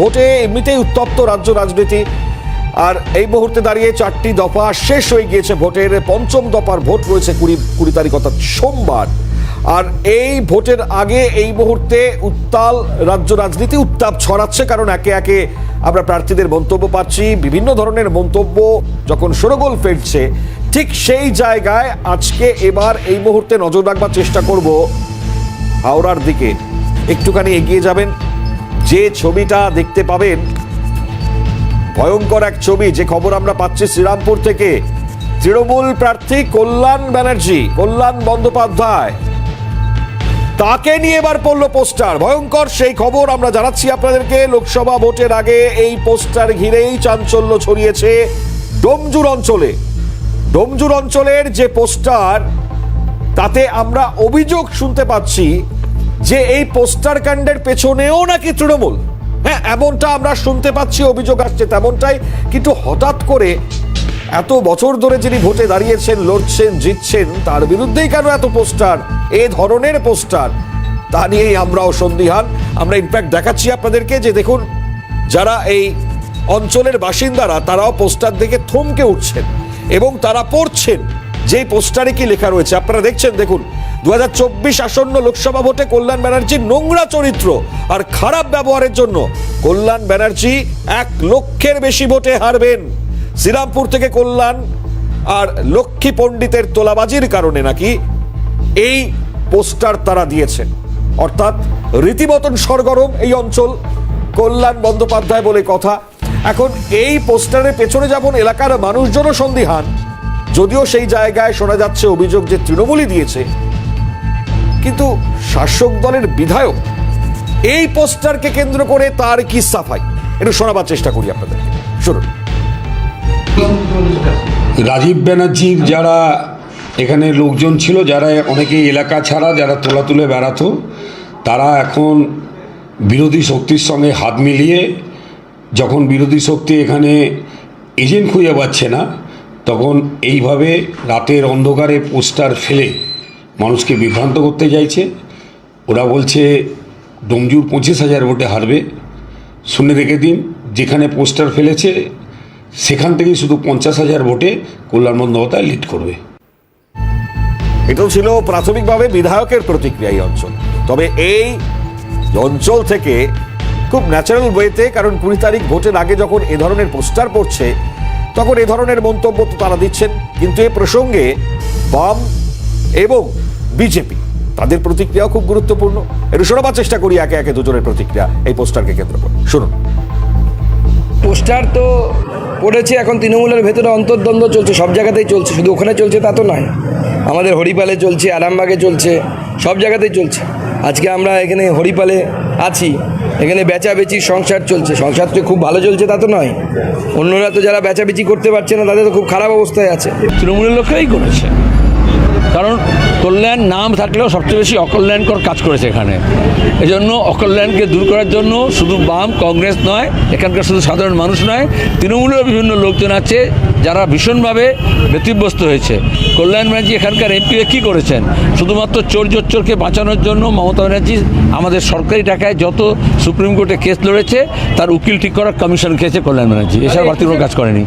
ভোটে এমনিতেই উত্তপ্ত রাজ্য রাজনীতি। আর এই মুহূর্তে দাঁড়িয়ে চারটি দফা শেষ হয়ে গিয়েছে ভোটের। পঞ্চম দফার ভোট রয়েছে কুড়ি কুড়ি তারিখ, অর্থাৎ সোমবার। আর এই ভোটের আগে এই মুহূর্তে উত্তাল রাজ্য রাজনীতি উত্তাপ ছড়াচ্ছে কারণ একে একে আমরা প্রার্থীদের মন্তব্য পাচ্ছি। বিভিন্ন ধরনের মন্তব্য যখন সরগোল ফেলছে, ঠিক সেই জায়গায় আজকে এবার এই মুহূর্তে নজর রাখবার চেষ্টা করব হাওড়ার দিকে। একটুখানি এগিয়ে যাবেন যে ছবিটা দেখতে পাবেন, ভয়ঙ্কর এক ছবি, যে খবর আমরা পাচ্ছি শ্রীরামপুর থেকে। তৃণমূল প্রার্থী কল্যাণ ব্যানার্জি, কল্যাণ বন্দ্যোপাধ্যায়। তাকে নিয়ে এবার পড়ল পোস্টার, ভয়ঙ্কর সেই খবর আমরা জানাচ্ছি আপনাদেরকে। লোকসভা ভোটের আগে এই পোস্টার ঘিরেই চাঞ্চল্য ছড়িয়েছে ডোমজুর অঞ্চলে। ডোমজুর অঞ্চলের যে পোস্টার, তাতে আমরা অভিযোগ শুনতে পাচ্ছি যে এই পোস্টার কাণ্ডের পেছনেও নাকি তৃণমূল? হ্যাঁ এমনটা আমরা শুনতে পাচ্ছি, অভিযোগ আসছে তেমনটাই। কিন্তু হঠাৎ করে এত বছর ধরে যিনি ভোটে দাঁড়িয়েছেন লড়ছেন জিতছেন তার বিরুদ্ধেই কেন এত পোস্টার? এ ধরনের পোস্টার। তা নিয়েই আমরাও সন্দিহান। আমরা ইনফ্যাক্ট দেখাচ্ছি আপনাদেরকে যে দেখুন, যারা এই অঞ্চলের বাসিন্দারা, তারাও পোস্টার দেখে থমকে উঠছেন এবং তারা পড়ছেন। যে পোস্টারে কি লেখা রয়েছে, আপনারা দেখছেন, দেখুন দু হাজার চব্বিশ আসন্ন লোকসভা ভোটে কল্যাণ ব্যানার্জির নোংরা চরিত্র আর খারাপ ব্যবহারের জন্য কল্যাণ ব্যানার্জি এক লক্ষের বেশি ভোটে হারবেন। শ্রীরামপুর থেকে কল্যাণ আর লক্ষ্মী পণ্ডিতের তোলাবাজির কারণে নাকি এই পোস্টার তারা দিয়েছেন অর্থাৎ রীতিমতন সরগরম এই অঞ্চল, কল্যাণ বন্দ্যোপাধ্যায় বলে কথা। এখন এই পোস্টারের পেছনে যেমন এলাকার মানুষজনও সন্দিহান। যদিও সেই জায়গায় শোনা যাচ্ছে অভিযোগ যে তৃণমূলই দিয়েছে কিন্তু শাসক দলের বিধায়ক এই পোস্টারকে কেন্দ্র করে তার কি সাফাই? একটু শোনাবার চেষ্টা করি আপনাদের। শুনুন। রাজীব ব্যানার্জির যারা এখানে লোকজন ছিল, যারা অনেকেই এলাকা ছাড়া, যারা তোলা তুলে বেড়াতো, তারা এখন বিরোধী শক্তির সঙ্গে হাত মিলিয়ে যখন বিরোধী শক্তি এখানে এজেন্ট খুঁজে পাচ্ছে না, তখন এইভাবে রাতের অন্ধকারে পোস্টার ফেলে মানুষকে বিভ্রান্ত করতে চাইছে। ওরা বলছে, ডোমজুর পঁচিশ হাজার ভোটে হারবে। শুনে রেখে দিন, যেখানে পোস্টার ফেলেছে, সেখান থেকেই শুধু পঞ্চাশ হাজার ভোটে কল্যাণ বন্দ্যোপাধ্যায় লিড করবে। এটাও ছিল প্রাথমিকভাবে বিধায়কের প্রতিক্রিয়া এই অঞ্চল। তবে এই অঞ্চল থেকে খুব ন্যাচারাল ওয়েতে কারণ কুড়ি তারিখ ভোটের আগে যখন এ ধরনের পোস্টার পড়ছে, তখন এ ধরনের মন্তব্য তো তারা দিচ্ছেন। কিন্তু এ প্রসঙ্গে বাম এবং বিজেপি তাদের প্রতিক্রিয়াও খুব গুরুত্বপূর্ণ। একটু শোনাবার চেষ্টা করি একে একে দুজনের প্রতিক্রিয়া এই পোস্টারকে কেন্দ্র করে। শুনুন। পোস্টার তো পড়েছে এখন তৃণমূলের ভেতরে অন্তর্দ্বন্দ্ব চলছে সব জায়গাতেই চলছে শুধু ওখানে চলছে তা তো নয়। আমাদের হরিপালে চলছে আরামবাগে চলছে সব জায়গাতেই চলছে। আজকে আমরা এখানে হরিপালে আছি এখানে বেচাবেচি সংসার চলছে। সংসার তো খুব ভালো চলছে তা তো নয়। অন্যরা তো যারা বেচাবেচি করতে পারছে না তাদের তো খুব খারাপ অবস্থায় আছে। তৃণমূলের লোকেরাই করেছে। কারণ কল্যাণ নাম থাকলেও সবচেয়ে বেশি অকল্যাণকর কাজ করেছে এখানে। এজন্য অকল্যাণকে দূর করার জন্য শুধু বাম কংগ্রেস নয় এখানকার শুধু সাধারণ মানুষ নয় তৃণমূলের বিভিন্ন লোকজন আছে যারা ভীষণভাবে ব্যতিব্যস্ত হয়েছে। কল্যাণ ব্যানার্জি এখানকার এমপি কী করেছেন? শুধুমাত্র চোর জোচ্চোরকে বাঁচানোর জন্য মমতা ব্যানার্জি আমাদের সরকারি টাকায় যত সুপ্রিম কোর্টে কেস লড়েছে তার উকিল ঠিক করার কমিশন খেয়েছে কল্যাণ ব্যানার্জি। এসব বাড়তি কোনো কাজ করেনি।